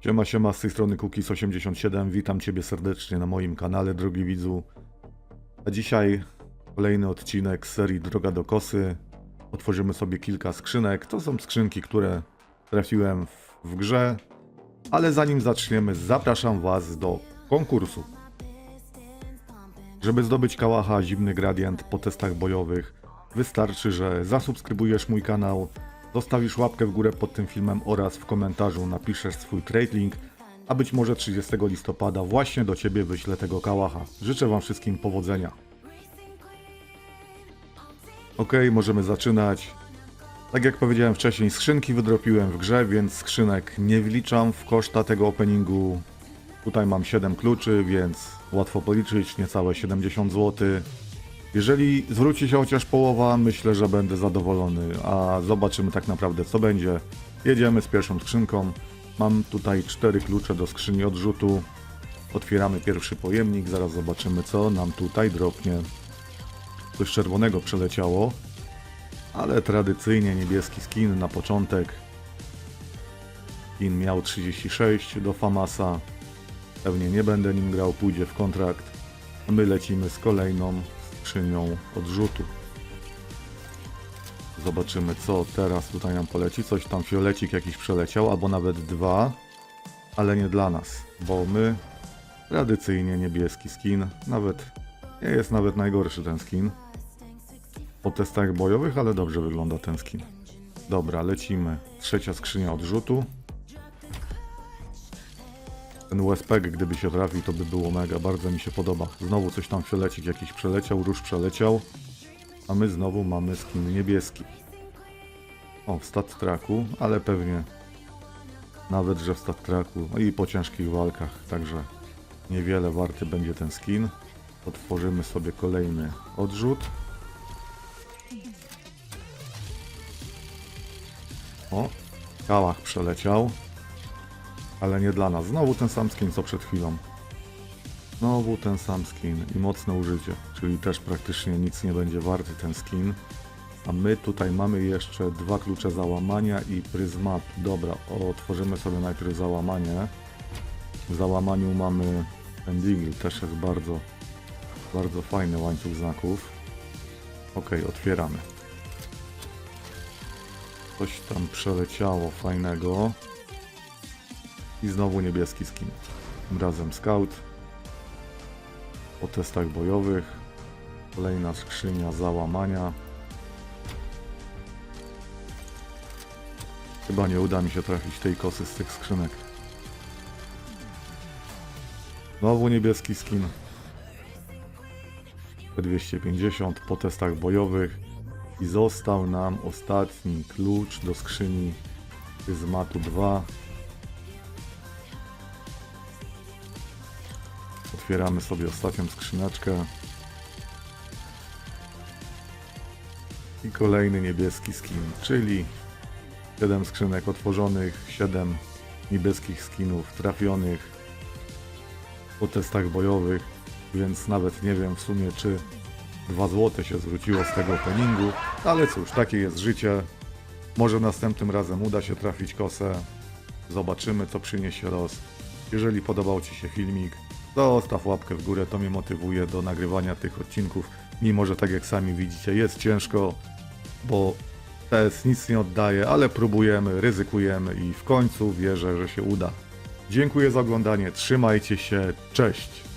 Siema, siema, z tej strony Cookies87, witam Ciebie serdecznie na moim kanale, drogi widzu. A dzisiaj kolejny odcinek serii Droga do Kosy. Otworzymy sobie kilka skrzynek. To są skrzynki, które trafiłem w, w grze. Ale zanim zaczniemy, zapraszam Was do konkursu. Żeby zdobyć kałacha Zimny Gradient po testach bojowych, wystarczy, że zasubskrybujesz mój kanał, zostawisz łapkę w górę pod tym filmem oraz w komentarzu napiszesz swój trade link, a być może 30 listopada właśnie do Ciebie wyślę tego kałacha. Życzę Wam wszystkim powodzenia. Ok, możemy zaczynać. Tak jak powiedziałem wcześniej, skrzynki wydropiłem w grze, więc skrzynek nie wliczam w koszta tego openingu. Tutaj mam 7 kluczy, więc łatwo policzyć, niecałe 70 zł. Jeżeli zwróci się chociaż połowa, myślę, że będę zadowolony, a zobaczymy tak naprawdę co będzie. Jedziemy z pierwszą skrzynką. Mam tutaj 4 klucze do skrzyni odrzutu. Otwieramy pierwszy pojemnik, zaraz zobaczymy co nam tutaj dropnie. Coś czerwonego przeleciało, ale tradycyjnie niebieski skin na początek. Skin miał 36 do Famasa. Pewnie nie będę nim grał, pójdzie w kontrakt. My lecimy z kolejną skrzynią odrzutu. Zobaczymy co teraz tutaj nam poleci. Coś tam fiolecik jakiś przeleciał, albo nawet dwa. Ale nie dla nas, bo my tradycyjnie niebieski skin. Nawet nie jest nawet najgorszy ten skin. Po testach bojowych, ale dobrze wygląda ten skin. Dobra, lecimy. Trzecia skrzynia odrzutu. Ten USP, gdyby się trafił, to by było mega. Bardzo mi się podoba. Znowu coś tam fiolecik jakiś przeleciał, róż przeleciał. A my znowu mamy skin niebieski. O, w stat traku, ale pewnie nawet, że w stat traku no i po ciężkich walkach. Także niewiele warty będzie ten skin. Otworzymy sobie kolejny odrzut. O, kałach przeleciał. Ale nie dla nas. Znowu ten sam skin co przed chwilą. Znowu ten sam skin i mocne użycie. Czyli też praktycznie nic nie będzie warty ten skin. A my tutaj mamy jeszcze dwa klucze załamania i pryzmatu. Dobra, otworzymy sobie najpierw załamanie. W załamaniu mamy ten deagle, też jest bardzo, bardzo fajny łańcuch znaków. Ok, otwieramy. Coś tam przeleciało fajnego. I znowu niebieski skin. Tym razem scout. Po testach bojowych. Kolejna skrzynia załamania. Chyba nie uda mi się trafić tej kosy z tych skrzynek. Znowu niebieski skin. 250 po testach bojowych. I został nam ostatni klucz do skrzyni Pryzmatu 2. Otwieramy sobie ostatnią skrzyneczkę. I kolejny niebieski skin, czyli 7 skrzynek otworzonych, 7 niebieskich skinów trafionych po testach bojowych, więc nawet nie wiem w sumie czy 2 złote się zwróciło z tego openingu, ale cóż, takie jest życie. Może następnym razem uda się trafić kosę. Zobaczymy co przyniesie los. Jeżeli podobał Ci się filmik, Zostaw łapkę w górę, to mnie motywuje do nagrywania tych odcinków. Mimo, że tak jak sami widzicie, jest ciężko, bo TS nic nie oddaje, ale próbujemy, ryzykujemy i w końcu wierzę, że się uda. Dziękuję za oglądanie, trzymajcie się, cześć!